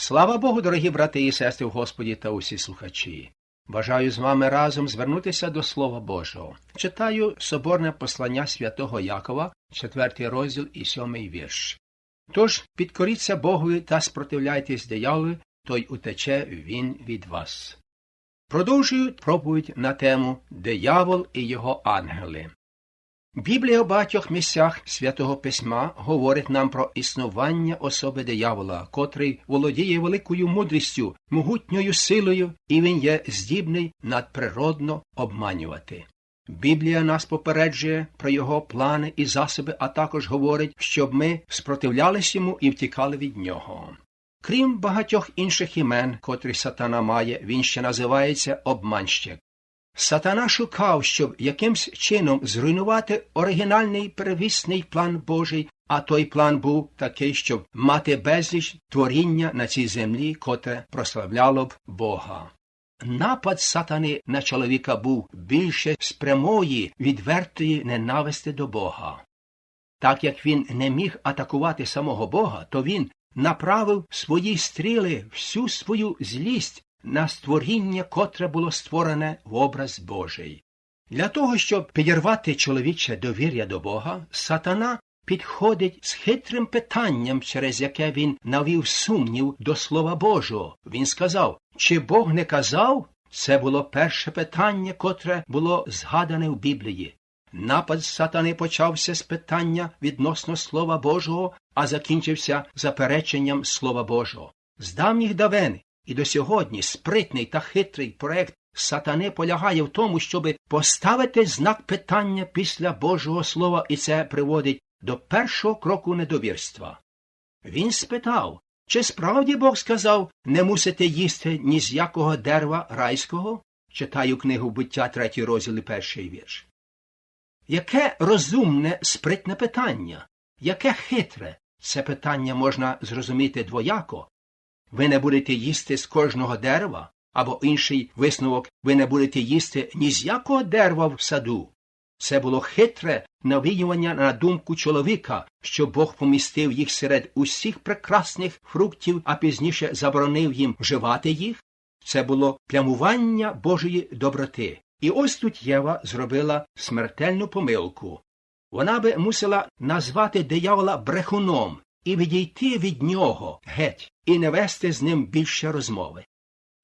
Слава Богу, дорогі брати і сестри в Господі та усі слухачі. Бажаю з вами разом звернутися до Слова Божого. Читаю соборне послання святого Якова, 4 розділ і 7 вірш. Тож підкоріться Богові та спротивляйтесь дияволу, той утече він від вас. Продовжую проповідь на тему Диявол і його ангели. Біблія у багатьох місцях святого письма говорить нам про існування особи диявола, котрий володіє великою мудрістю, могутньою силою, і він є здібний надприродно обманювати. Біблія нас попереджує про його плани і засоби, а також говорить, щоб ми спротивлялись йому і втікали від нього. Крім багатьох інших імен, котрі сатана має, він ще називається обманщик. Сатана шукав, щоб якимсь чином зруйнувати оригінальний первісний план Божий, а той план був такий, щоб мати безліч творіння на цій землі, котре прославляло б Бога. Напад сатани на чоловіка був більше з прямої відвертої ненависти до Бога. Так як він не міг атакувати самого Бога, то він направив свої стріли всю свою злість на створіння, котре було створене в образ Божий. Для того, щоб підірвати чоловіче довір'я до Бога, сатана підходить з хитрим питанням, через яке він навів сумнів до Слова Божого. Він сказав, чи Бог не казав? Це було перше питання, котре було згадане в Біблії. Напад сатани почався з питання відносно Слова Божого, а закінчився запереченням Слова Божого. З давніх давен і до сьогодні спритний та хитрий проект сатани полягає в тому, щоб поставити знак питання після Божого Слова, і це приводить до першого кроку недовірства. Він спитав, чи справді Бог сказав не мусите їсти ні з якого дерева райського? Читаю книгу буття третій розділ і перший вірш. Яке розумне, спритне питання, яке хитре, це питання можна зрозуміти двояко. Ви не будете їсти з кожного дерева, або інший висновок ви не будете їсти ні з якого дерева в саду. Це було хитре навіювання на думку чоловіка, що Бог помістив їх серед усіх прекрасних фруктів, а пізніше заборонив їм вживати їх. Це було плямування Божої доброти. І ось тут Єва зробила смертельну помилку. Вона би мусила назвати диявола брехуном і відійти від нього геть, і не вести з ним більше розмови.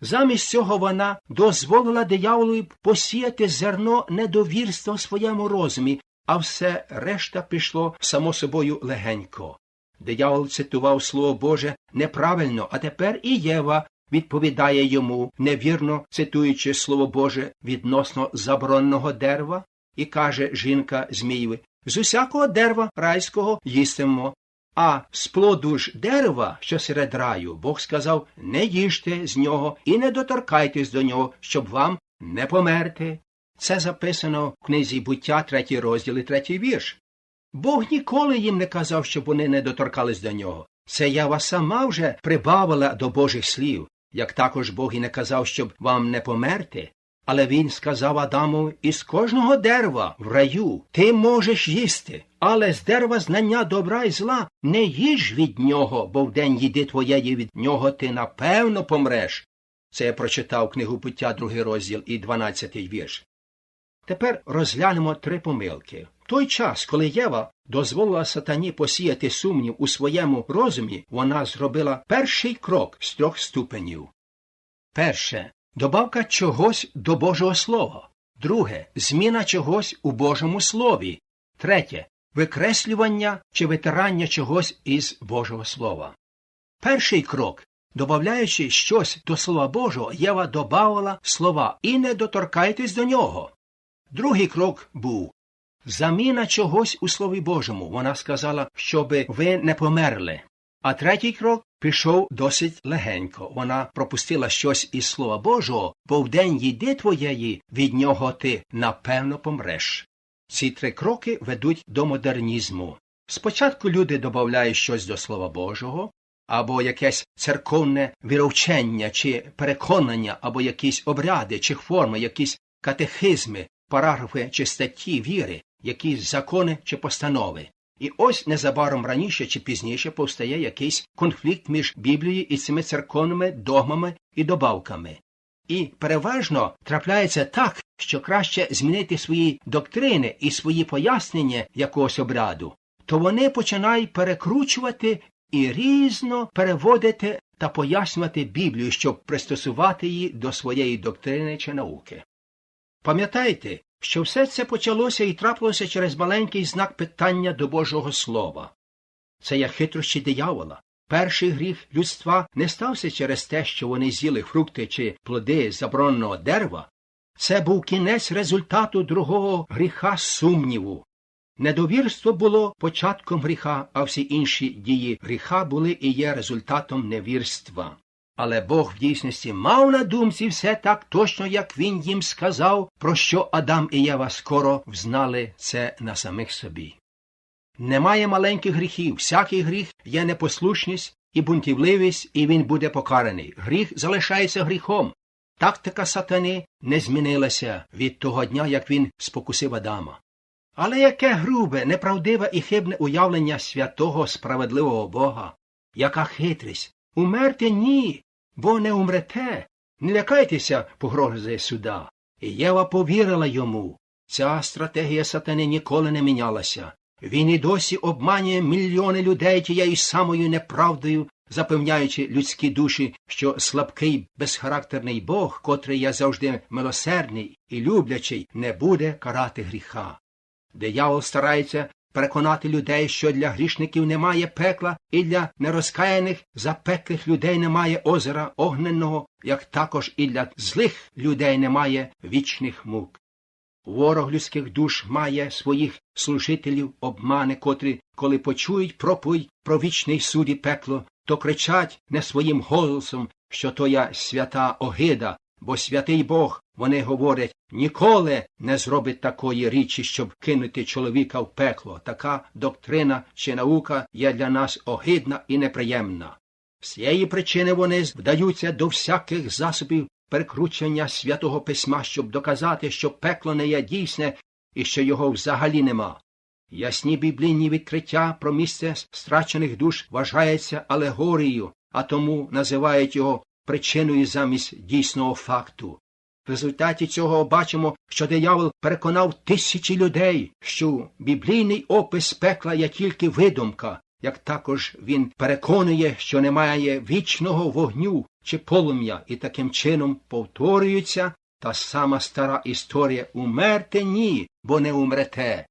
Замість цього вона дозволила дияволу посіяти зерно недовірства в своєму розумі, а все решта пішло само собою легенько. Диявол цитував Слово Боже неправильно, а тепер і Єва відповідає йому, невірно цитуючи Слово Боже відносно забороненого дерева, і каже жінка Змієві з усякого дерева райського їстимо. А з плоду ж дерева, що серед раю, Бог сказав не їжте з нього і не доторкайтесь до нього, щоб вам не померти. Це записано в книзі буття, третій розділ і третій вірш. Бог ніколи їм не казав, щоб вони не доторкались до нього. Це ява сама вже прибавила до Божих слів, як також Бог і не казав, щоб вам не померти. Але він сказав Адаму із кожного дерева в раю ти можеш їсти, але з дерева знання добра і зла не їж від нього, бо в день їди твоєї від нього ти напевно помреш. Це я прочитав книгу буття, другий розділ і дванадцятий вірш. Тепер розглянемо три помилки. Той час, коли Єва дозволила сатані посіяти сумнів у своєму розумі, вона зробила перший крок з трьох ступенів. Перше добавка чогось до Божого Слова. Друге зміна чогось у Божому Слові. Третє викреслювання чи витирання чогось із Божого Слова. Перший крок Добавляючи щось до Слова Божого, Єва добавила слова і не доторкайтесь до нього. Другий крок був заміна чогось у Слові Божому. Вона сказала, щоби ви не померли. А третій крок пішов досить легенько. Вона пропустила щось із Слова Божого, бо в день їди твоєї від нього ти напевно помреш. Ці три кроки ведуть до модернізму. Спочатку люди додають щось до Слова Божого, або якесь церковне віровчення, чи переконання, або якісь обряди, чи форми, якісь катехизми, параграфи чи статті віри, якісь закони чи постанови. І ось незабаром раніше чи пізніше повстає якийсь конфлікт між Біблією і цими церковними догмами і добавками. І переважно трапляється так, що краще змінити свої доктрини і свої пояснення якогось обряду, то вони починають перекручувати і різно переводити та пояснювати Біблію, щоб пристосувати її до своєї доктрини чи науки. Пам'ятайте, що все це почалося і трапилося через маленький знак питання до Божого Слова. Це є хитрощі диявола. Перший гріх людства не стався через те, що вони з'їли фрукти чи плоди забороненого дерева. Це був кінець результату другого гріха сумніву. Недовірство було початком гріха, а всі інші дії гріха були і є результатом невірства. Але Бог в дійсності мав на думці все так точно, як він їм сказав, про що Адам і Єва скоро взнали це на самих собі. Немає маленьких гріхів, всякий гріх є непослушність і бунтівливість, і він буде покараний. Гріх залишається гріхом. Тактика сатани не змінилася від того дня, як він спокусив Адама. Але яке грубе, неправдиве і хибне уявлення святого справедливого Бога, яка хитрість. Умерти ні, бо не умрете. Не лякайтеся погрози суда. І Єва повірила йому. Ця стратегія сатани ніколи не мінялася. Він і досі обманює мільйони людей тією самою неправдою, запевняючи людські душі, що слабкий, безхарактерний Бог, котрий є завжди милосердний і люблячий, не буде карати гріха. Диявол старається переконати людей, що для грішників немає пекла, і для нерозкаяних запеклих людей немає озера огненного, як також і для злих людей немає вічних мук. Ворог людських душ має своїх служителів, обмани, котрі, коли почують проповідь про вічний суд і пекло, то кричать не своїм голосом, що то я свята огида, бо святий Бог, вони говорять, ніколи не зробить такої річі, щоб кинути чоловіка в пекло. Така доктрина чи наука є для нас огидна і неприємна. З цієї причини вони вдаються до всяких засобів перекручення святого письма, щоб доказати, що пекло не є дійсне і що його взагалі нема. Ясні біблійні відкриття про місце страчених душ вважаються алегорією, а тому називають його причиною замість дійсного факту. В результаті цього бачимо, що диявол переконав тисячі людей, що біблійний опис пекла є тільки видумка, як також він переконує, що немає вічного вогню чи полум'я, і таким чином повторюється та сама стара історія умерте ні, бо не умрете.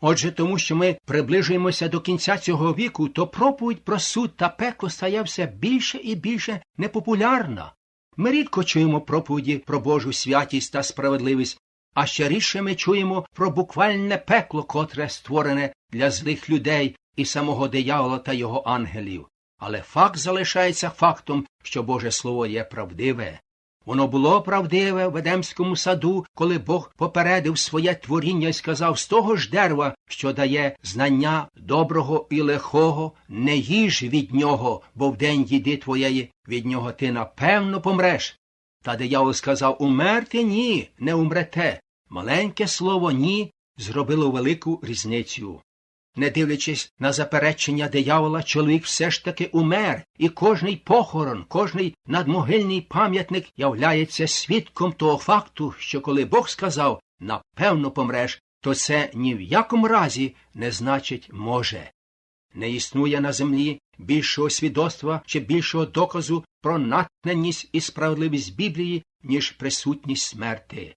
Отже, тому що ми приближуємося до кінця цього віку, то проповідь про суд та пекло стає все більше і більше непопулярна. Ми рідко чуємо проповіді про Божу святість та справедливість, а ще рідше ми чуємо про буквальне пекло, котре створене для злих людей, і самого диявола та його ангелів. Але факт залишається фактом, що Боже Слово є правдиве. Воно було правдиве в Едемському саду, коли Бог попередив своє творіння і сказав з того ж дерева, що дає знання доброго і лихого, не їж від нього, бо в день їди твоєї від нього ти напевно помреш. Та диявол сказав умерти ні, не умрете. Маленьке слово ні зробило велику різницю. Не дивлячись на заперечення диявола, чоловік все ж таки умер, і кожний похорон, кожний надмогильний пам'ятник являється свідком того факту, що коли Бог сказав напевно помреш, то це ні в якому разі не значить може. Не існує на землі більшого свідоцтва чи більшого доказу про натненість і справедливість Біблії, ніж присутність смерти.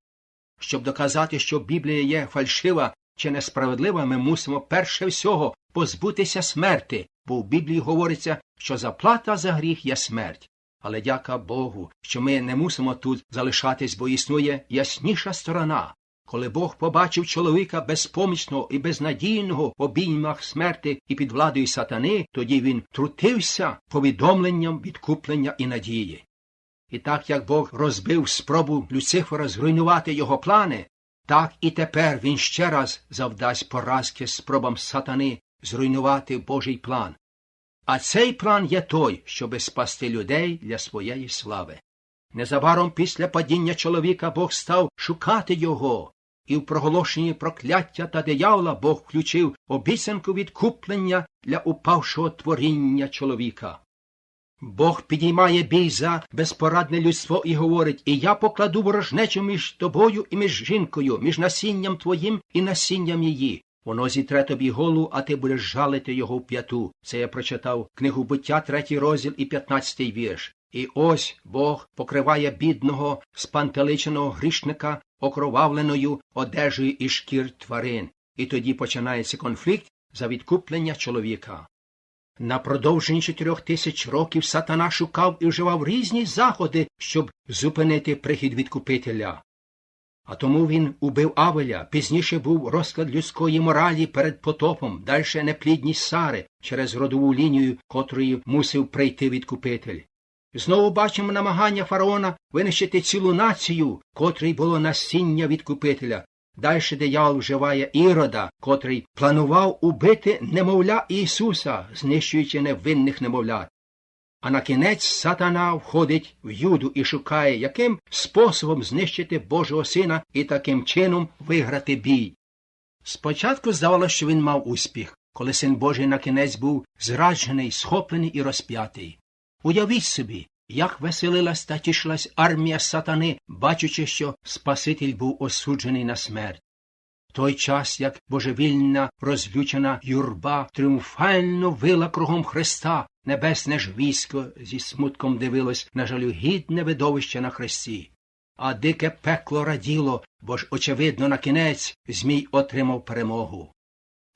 Щоб доказати, що Біблія є фальшива чи несправедлива, ми мусимо перше всього позбутися смерти, бо в Біблії говориться, що заплата за гріх є смерть. Але дяка Богу, що ми не мусимо тут залишатись, бо існує ясніша сторона. Коли Бог побачив чоловіка безпомічного і безнадійного в обіймах смерти і під владою сатани, тоді він трутився повідомленням відкуплення і надії. І так як Бог розбив спробу Люцифера зруйнувати його плани, так і тепер він ще раз завдасть поразки спробам сатани зруйнувати Божий план. А цей план є той, щоби спасти людей для своєї слави. Незабаром після падіння чоловіка Бог став шукати його, і в проголошенні прокляття та диявола Бог включив обіцянку відкуплення для упавшого творіння чоловіка. Бог підіймає бій за безпорадне людство і говорить І я покладу ворожнечу між тобою і між жінкою, між насінням твоїм і насінням її. Воно зітре тобі голову, а ти будеш жалити його в п'яту. Це я прочитав книгу буття, третій розділ і п'ятнадцятий вірш. І ось Бог покриває бідного, спантеличеного грішника окровавленою одежею і шкір тварин. І тоді починається конфлікт за відкуплення чоловіка. На продовженні чотирьох тисяч років сатана шукав і вживав різні заходи, щоб зупинити прихід відкупителя. А тому він убив Авеля, пізніше був розклад людської моралі перед потопом, дальше неплідність Сари через родову лінію, котрою мусив прийти відкупитель. Знову бачимо намагання фараона винищити цілу націю, котрій було насіння відкупителя. Дальше диявол вживає ірода, котрий планував убити немовля Ісуса, знищуючи невинних немовлят. А на кінець сатана входить в юду і шукає, яким способом знищити Божого сина і таким чином виграти бій. Спочатку здавалося, що він мав успіх, коли син Божий на кінець був зраджений, схоплений і розп'ятий. Уявіть собі, як веселилась та тішилась армія сатани, бачучи, що Спаситель був осуджений на смерть. В той час, як божевільна, розлючена юрба тріумфально вила кругом Христа, небесне ж військо зі смутком дивилось на жалюгідне видовище на хресті. А дике пекло раділо, бо ж, очевидно, на кінець Змій отримав перемогу.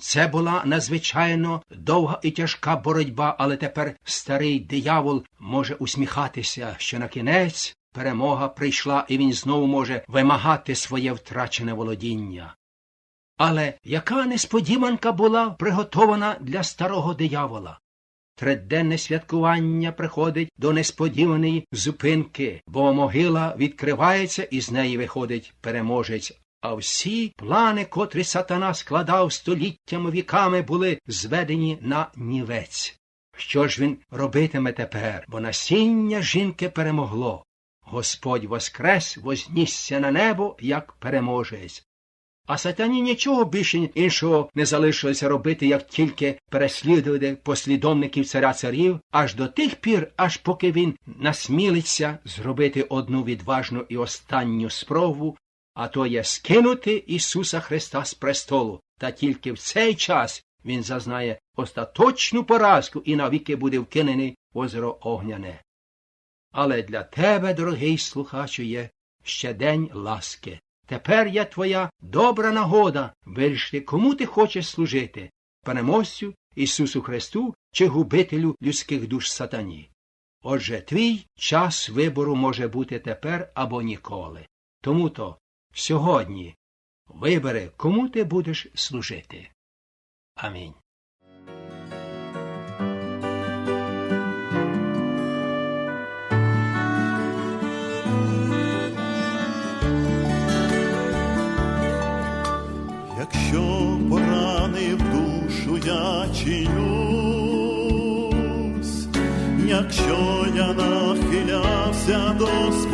Це була надзвичайно довга і тяжка боротьба, але тепер старий диявол може усміхатися, що на кінець перемога прийшла, і він знову може вимагати своє втрачене володіння. Але яка несподіванка була приготована для старого диявола? Триденне святкування приходить до несподіваної зупинки, бо могила відкривається і з неї виходить переможець а всі плани, котрі сатана складав століттями віками, були зведені на нівець. Що ж він робитиме тепер? Бо насіння жінки перемогло. Господь воскрес вознісся на небо, як переможець. А сатані нічого більше іншого не залишилося робити, як тільки переслідувати послідовників царя царів, аж до тих пір, аж поки він насмілиться зробити одну відважну і останню спробу а то є скинути Ісуса Христа з престолу, та тільки в цей час Він зазнає остаточну поразку і навіки буде вкинений в озеро Огняне. Але для тебе, дорогий слухачу, є ще день ласки. Тепер є твоя добра нагода вирішити, кому ти хочеш служити переможцю Ісусу Христу чи губителю людських душ сатані. Отже, твій час вибору може бути тепер або ніколи. Тому то сьогодні вибери, кому ти будеш служити. Амінь. Якщо поранив душу я чинюсь, якщо я нахилявся до спів...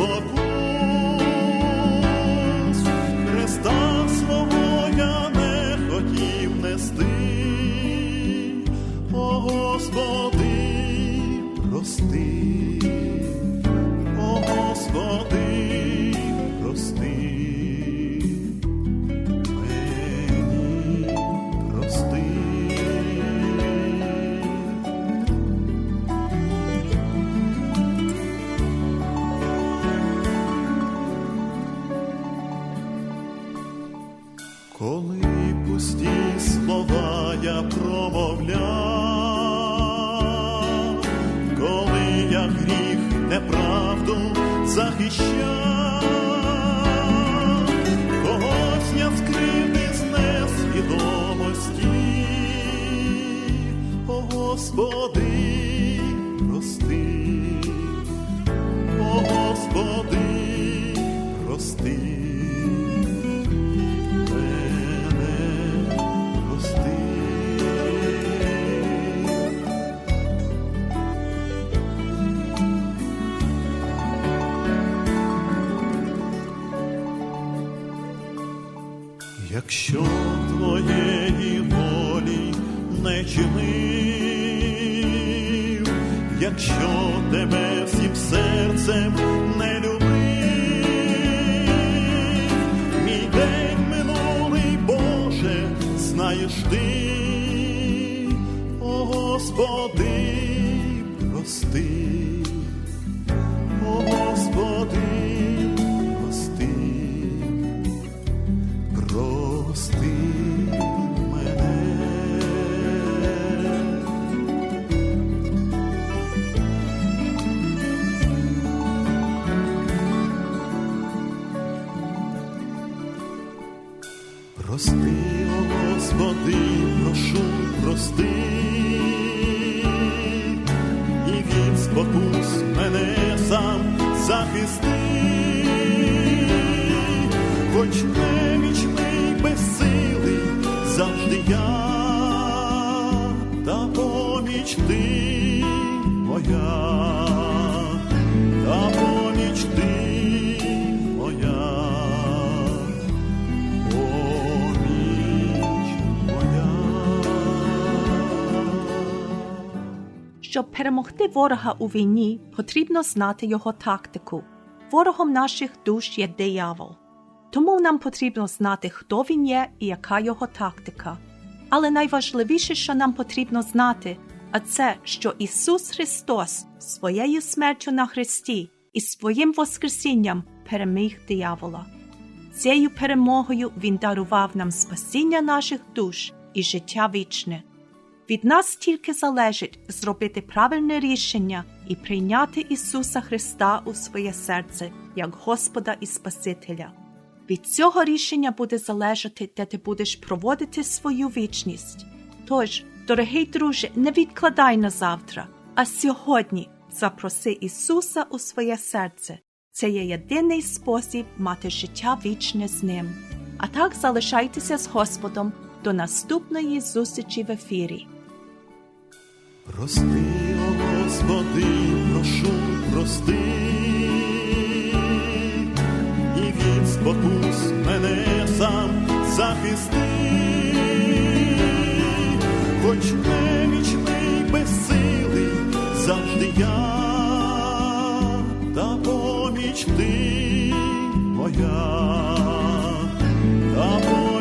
неправду захищав, когось я скривди з несвідомості, о Господи, Якщо твоєї волі не чинив, якщо тебе всім серцем не любив, мій день минулий, Боже, знаєш ти, о Господи, прости, Щоб перемогти ворога у війні, потрібно знати його тактику. Ворогом наших душ є диявол. Тому нам потрібно знати, хто він є і яка його тактика. Але найважливіше, що нам потрібно знати, а це, що Ісус Христос своєю смертю на Христі і своїм Воскресінням переміг диявола. Цією перемогою Він дарував нам спасіння наших душ і життя вічне. Від нас тільки залежить зробити правильне рішення і прийняти Ісуса Христа у своє серце як Господа і Спасителя. Від цього рішення буде залежати, де ти будеш проводити свою вічність. Тож, дорогий друже, не відкладай на завтра, а сьогодні запроси Ісуса у своє серце. Це є єдиний спосіб мати життя вічне з Ним. А так залишайтеся з Господом до наступної зустрічі в ефірі. Прости, о Господи, прошу, прости, і від спокус мене сам захисти, хоч немічний безсилий завжди я, та поміч ти моя, та поміч